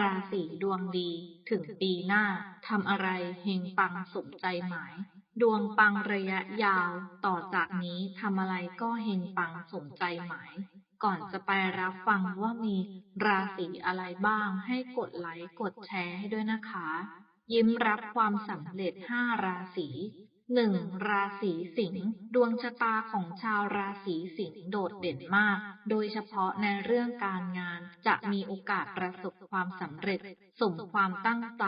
ราศีดวงดี ถึงปีหน้าทำอะไรเฮงปังสมใจหมาย ดวงปังระยะยาว ต่อจากนี้ทำอะไรก็เฮงปังสมใจหมาย ก่อนจะไปรับฟังว่ามีราศีอะไรบ้างให้กดไลค์กดแชร์ให้ด้วยนะคะ ยิ้มรับความสำเร็จ 5 ราศี หนึ่งราศีสิงห์ดวงชะตาของชาวราศีสิงห์โดดเด่นมาก โดยเฉพาะในเรื่องการงานจะมีโอกาสประสบความสำเร็จสมความตั้งใจ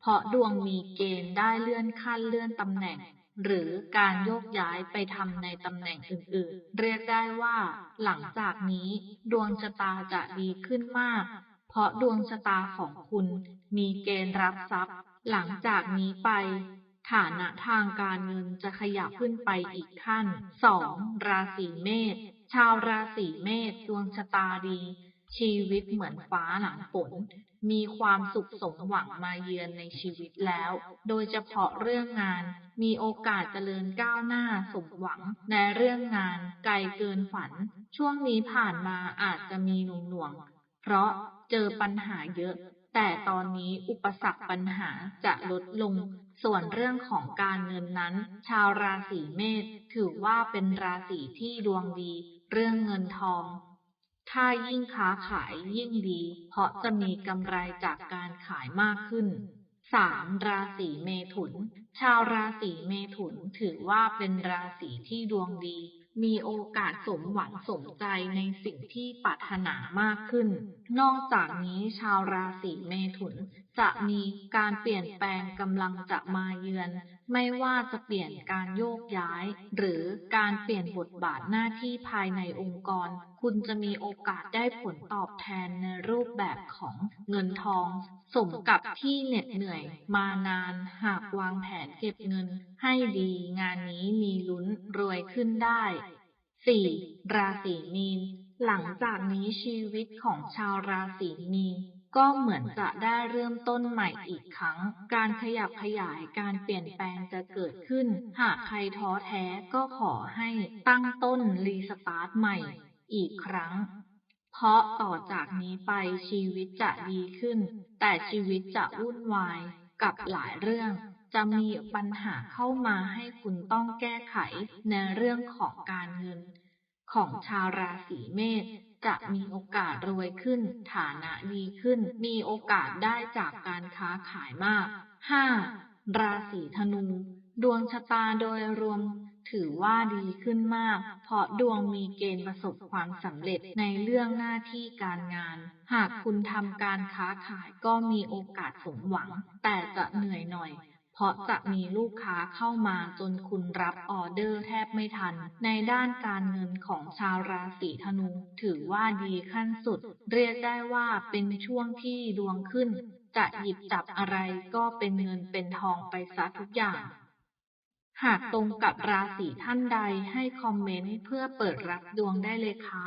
เพราะดวงมีเกณฑ์ได้เลื่อนขั้นเลื่อนตำแหน่ง หรือการโยกย้ายไปทำในตำแหน่งอื่นๆ เรียกได้ว่า หลังจากนี้ดวงชะตาจะดีขึ้นมาก เพราะดวงชะตาของคุณมีเกณฑ์รับทรัพย์ หลังจากนี้ไป ฐานะทางการเงินจะขยับขึ้นไปอีกขั้น 2. ราศีเมษ ชาวราศีเมษดวงชะตาดี ชีวิตเหมือนฟ้าหลังฝน มีความสุขสมหวังมาเยือนในชีวิตแล้ว โดยเฉพาะเรื่องงาน มีโอกาสเจริญก้าวหน้าสมหวังในเรื่องงาน ไกลเกินฝัน ช่วงนี้ผ่านมาอาจจะมีหน่วงหน่วง เพราะเจอปัญหาเยอะ แต่ตอนนี้อุปสรรคปัญหาจะลดลง ส่วนเรื่องของการเงินนั้น ชาวราศีเมษถือว่าเป็นราศีที่ดวงดี เรื่องเงินทอง ถ้ายิ่งค้าขายยิ่งดี เพราะจะมีกำไรจากการขายมากขึ้น 3. ราศีเมถุน ชาวราศีเมถุนถือว่าเป็นราศีที่ดวงดี มีโอกาสสมหวังสมใจในสิ่งที่ปรารถนามากขึ้น นอกจากนี้ชาวราศีเมถุน จะมีการเปลี่ยนแปลงกำลังจะมาเยือน ไม่ว่าจะเปลี่ยนการโยกย้าย หรือการเปลี่ยนบทบาทหน้าที่ภายในองค์กร คุณจะมีโอกาสได้ผลตอบแทนในรูปแบบของเงินทอง สมกับที่เหน็ดเหนื่อยมานาน หากวางแผนเก็บเงินให้ดี งานนี้มีลุ้นรวยขึ้นได้ 4. ราศีมีน หลังจากนี้ชีวิตของชาวราศีมีนก็เหมือนจะได้เริ่มต้นใหม่อีกครั้ง การขยับขยายการเปลี่ยนแปลงจะเกิดขึ้น หากใครท้อแท้ก็ขอให้ตั้งต้นรีสตาร์ทใหม่อีกครั้ง เพราะต่อจากนี้ไปชีวิตจะดีขึ้น แต่ชีวิตจะวุ่นวายกับหลายเรื่อง จะมีปัญหาเข้ามาให้คุณต้องแก้ไขในเรื่องของการเงิน ของชาวราศีเมษจะมีโอกาสรวยขึ้น ฐานะดีขึ้น มีโอกาสได้จากการค้าขายมาก 5. ราศีธนู ดวงชะตาโดยรวมถือว่าดีขึ้นมาก เพราะดวงมีเกณฑ์ประสบความสำเร็จในเรื่องหน้าที่การงาน หากคุณทำการค้าขายก็มีโอกาสสมหวัง แต่จะเหนื่อยหน่อย เพราะจะมีลูกค้าเข้ามาจนคุณรับออเดอร์แทบไม่ทัน ในด้านการเงินของชาวราศีธนู ถือว่าดีขั้นสุด เรียกได้ว่าเป็นช่วงที่ดวงขึ้น จะหยิบจับอะไรก็เป็นเงินเป็นทองไปซะทุกอย่างหากตรงกับราศีท่านใดให้คอมเมนต์เพื่อเปิดรับดวงได้เลยค่ะ